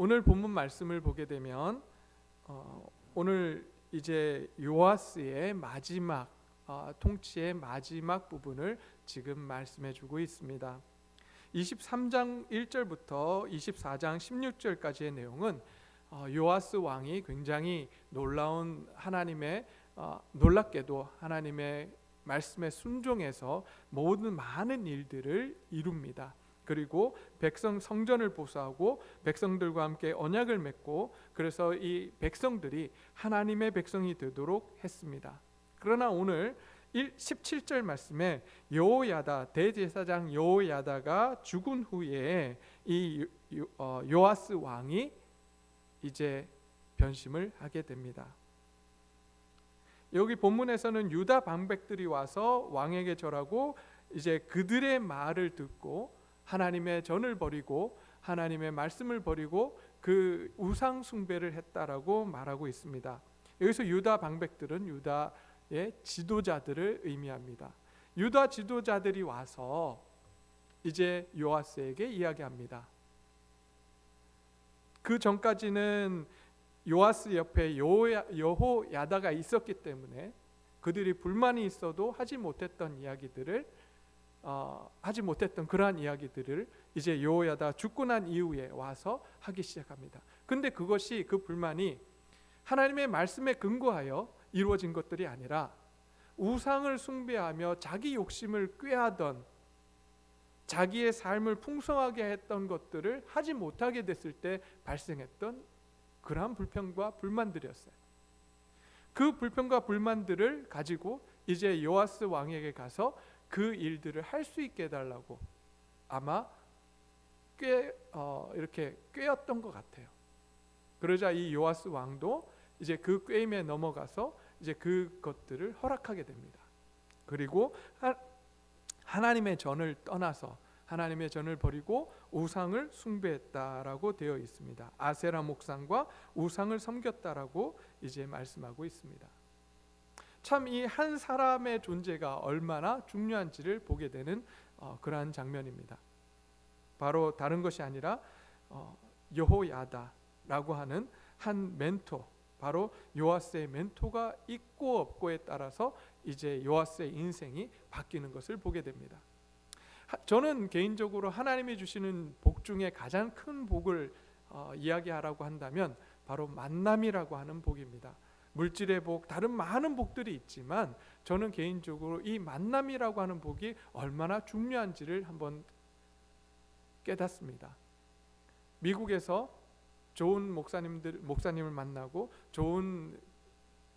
오늘 본문 말씀을 보게 되면 어, 오늘 이제 요아스의 마지막 어, 통치의 마지막 부분을 지금 말씀해 주고 있습니다. 23장 1절부터 24장 16절까지의 내용은 어, 요아스 왕이 굉장히 놀라운 하나님의 어, 놀랍게도 하나님의 말씀에 순종해서 모든 많은 일들을 이룹니다. 그리고 백성 성전을 보수하고 백성들과 함께 언약을 맺고 그래서 이 백성들이 하나님의 백성이 되도록 했습니다. 그러나 오늘 17절 말씀에 여호야다 대제사장 여호야다가 죽은 후에 이 요- 어, 요아스 왕이 이제 변심을 하게 됩니다. 여기 본문에서는 유다 방백들이 와서 왕에게 절하고 이제 그들의 말을 듣고 하나님의 전을 버리고 하나님의 말씀을 버리고 그 우상 숭배를 했다라고 말하고 있습니다. 여기서 유다 방백들은 유다의 지도자들을 의미합니다. 유다 지도자들이 와서 이제 요아스에게 이야기합니다. 그 전까지는 요아스 옆에 여호야, 여호야다가 있었기 때문에 그들이 불만이 있어도 하지 못했던 이야기들을 어, 하지 못했던 그러한 이야기들을 이제 여호야다 죽고 난 이후에 와서 하기 시작합니다. 근데 그것이 그 불만이 하나님의 말씀에 근거하여 이루어진 것들이 아니라 우상을 숭배하며 자기 욕심을 꾀하던 자기의 삶을 풍성하게 했던 것들을 하지 못하게 됐을 때 발생했던 그러한 불평과 불만들이었어요. 그 불평과 불만들을 가지고 이제 요아스 왕에게 가서 그 일들을 할 수 있게 해달라고 아마 꽤 어, 이렇게 꾀었던 것 같아요. 그러자 이 요아스 왕도 이제 그 꾀임에 넘어가서 이제 그것들을 허락하게 됩니다. 그리고 하, 하나님의 전을 떠나서 하나님의 전을 버리고 우상을 숭배했다라고 되어 있습니다. 아세라 목상과 우상을 섬겼다라고 이제 말씀하고 있습니다. 참 이 한 사람의 존재가 얼마나 중요한지를 보게 되는 어, 그러한 장면입니다. 바로 다른 것이 아니라 어, 여호야다라고 하는 한 멘토, 바로 요아스의 멘토가 있고 없고에 따라서 이제 요아스의 인생이 바뀌는 것을 보게 됩니다. 하- 저는 개인적으로 하나님이 주시는 복 중에 가장 큰 복을 어, 이야기하라고 한다면 바로 만남이라고 하는 복입니다. 물질의 복, 다른 많은 복들이 있지만 저는 개인적으로 이 만남이라고 하는 복이 얼마나 중요한지를 한번 깨닫습니다. 미국에서 좋은 목사님들 목사님을 만나고 좋은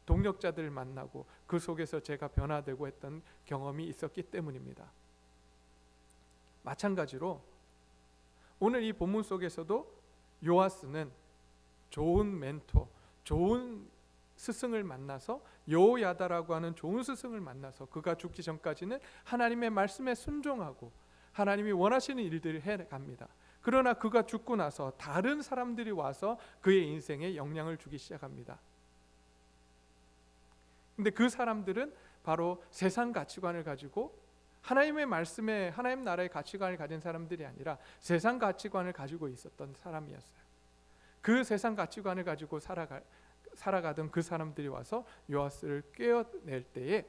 동력자들을 만나고 그 속에서 제가 변화되고 했던 경험이 있었기 때문입니다. 마찬가지로 오늘 이 본문 속에서도 요아스는 좋은 멘토, 좋은 스승을 만나서 여호야다라고 하는 좋은 스승을 만나서 그가 죽기 전까지는 하나님의 말씀에 순종하고 하나님이 원하시는 일들을 해 갑니다. 그러나 그가 죽고 나서 다른 사람들이 와서 그의 인생에 영향을 주기 시작합니다. 근데 그 사람들은 바로 세상 가치관을 가지고 하나님의 말씀에 하나님 나라의 가치관을 가진 사람들이 아니라 세상 가치관을 가지고 있었던 사람이었어요. 그 세상 가치관을 가지고 살아가 살아가던 그 사람들이 와서 요아스를 꿰어낼 때에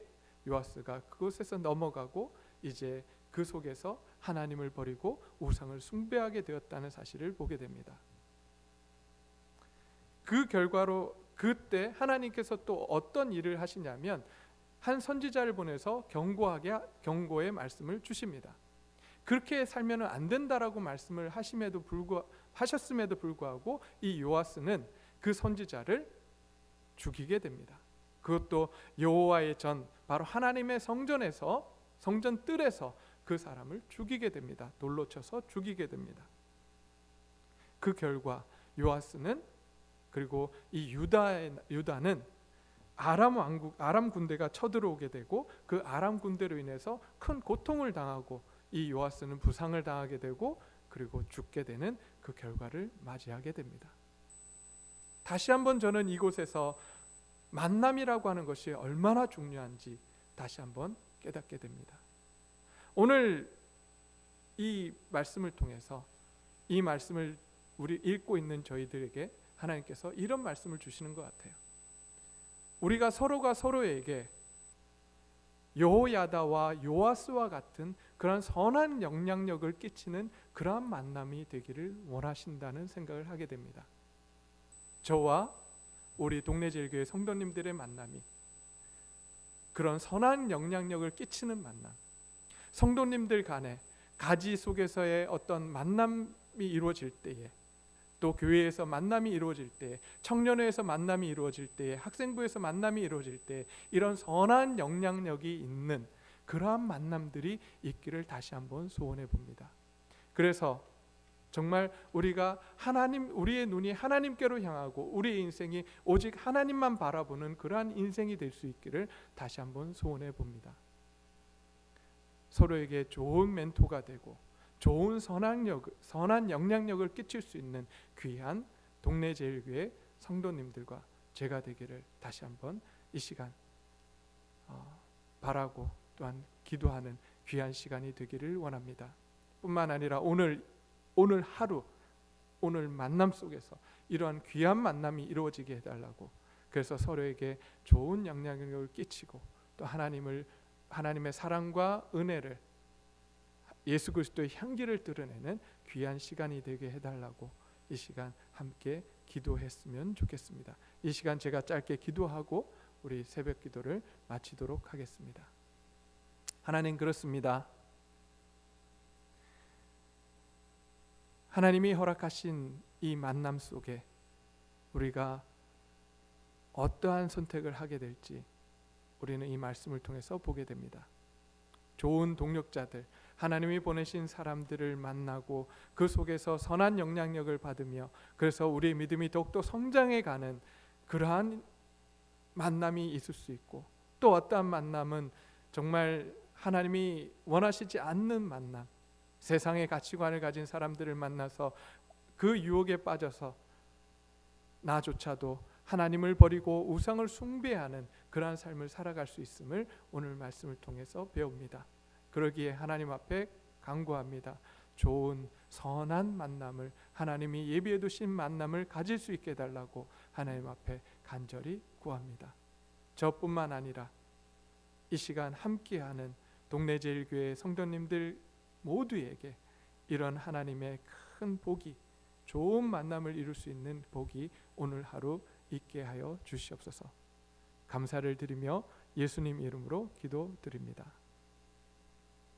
요아스가 그곳에서 넘어가고 이제 그 속에서 하나님을 버리고 우상을 숭배하게 되었다는 사실을 보게 됩니다. 그 결과로 그때 하나님께서 또 어떤 일을 하시냐면 한 선지자를 보내서 경고하게 경고의 말씀을 주십니다. 그렇게 살면은 안 된다라고 말씀을 하심에도 불구 하셨음에도 불구하고 이 요아스는 그 선지자를 죽이게 됩니다. 그것도 여호와의 전 바로 하나님의 성전에서 성전 뜰에서 그 사람을 죽이게 됩니다. 돌로 쳐서 죽이게 됩니다. 그 결과 요아스는 그리고 이 유다의 유다는 아람 왕국 아람 군대가 쳐들어오게 되고 그 아람 군대로 인해서 큰 고통을 당하고 이 요아스는 부상을 당하게 되고 그리고 죽게 되는 그 결과를 맞이하게 됩니다. 다시 한번 저는 이곳에서 만남이라고 하는 것이 얼마나 중요한지 다시 한번 깨닫게 됩니다. 오늘 이 말씀을 통해서 이 말씀을 우리 읽고 있는 저희들에게 하나님께서 이런 말씀을 주시는 것 같아요. 우리가 서로가 서로에게 여호야다와 요아스와 같은 그런 선한 영향력을 끼치는 그러한 만남이 되기를 원하신다는 생각을 하게 됩니다. 저와 우리 동네 제일교회 성도님들의 만남이 그런 선한 영향력을 끼치는 만남, 성도님들 간에 가지 속에서의 어떤 만남이 이루어질 때에 또 교회에서 만남이 이루어질 때, 청년회에서 만남이 이루어질 때, 학생부에서 만남이 이루어질 때 이런 선한 영향력이 있는 그러한 만남들이 있기를 다시 한번 소원해 봅니다. 그래서 정말 우리가 하나님 우리의 눈이 하나님께로 향하고 우리의 인생이 오직 하나님만 바라보는 그러한 인생이 될 수 있기를 다시 한번 소원해 봅니다. 서로에게 좋은 멘토가 되고 좋은 선악력, 선한 영향력을 끼칠 수 있는 귀한 동네 제일교회 성도님들과 제가 되기를 다시 한번 이 시간 어, 바라고 또한 기도하는 귀한 시간이 되기를 원합니다. 뿐만 아니라 오늘 오늘 하루 오늘 만남 속에서 이러한 귀한 만남이 이루어지게 해달라고 그래서 서로에게 좋은 영향력을 끼치고 또 하나님을 하나님의 사랑과 은혜를 예수 그리스도의 향기를 드러내는 귀한 시간이 되게 해달라고 이 시간 함께 기도했으면 좋겠습니다. 이 시간 제가 짧게 기도하고 우리 새벽 기도를 마치도록 하겠습니다. 하나님 그렇습니다. 하나님이 허락하신 이 만남 속에 우리가 어떠한 선택을 하게 될지 우리는 이 말씀을 통해서 보게 됩니다. 좋은 동력자들, 하나님이 보내신 사람들을 만나고 그 속에서 선한 영향력을 받으며 그래서 우리의 믿음이 더욱더 성장해 가는 그러한 만남이 있을 수 있고 또 어떠한 만남은 정말 하나님이 원하시지 않는 만남 세상의 가치관을 가진 사람들을 만나서 그 유혹에 빠져서 나조차도 하나님을 버리고 우상을 숭배하는 그러한 삶을 살아갈 수 있음을 오늘 말씀을 통해서 배웁니다. 그러기에 하나님 앞에 간구합니다. 좋은 선한 만남을 하나님이 예비해 두신 만남을 가질 수 있게 달라고 하나님 앞에 간절히 구합니다. 저뿐만 아니라 이 시간 함께하는 동네 제일교회 성도님들 모두에게 이런 하나님의 큰 복이 좋은 만남을 이룰 수 있는 복이 오늘 하루 있게 하여 주시옵소서. 감사를 드리며 예수님 이름으로 기도드립니다.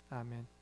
아멘.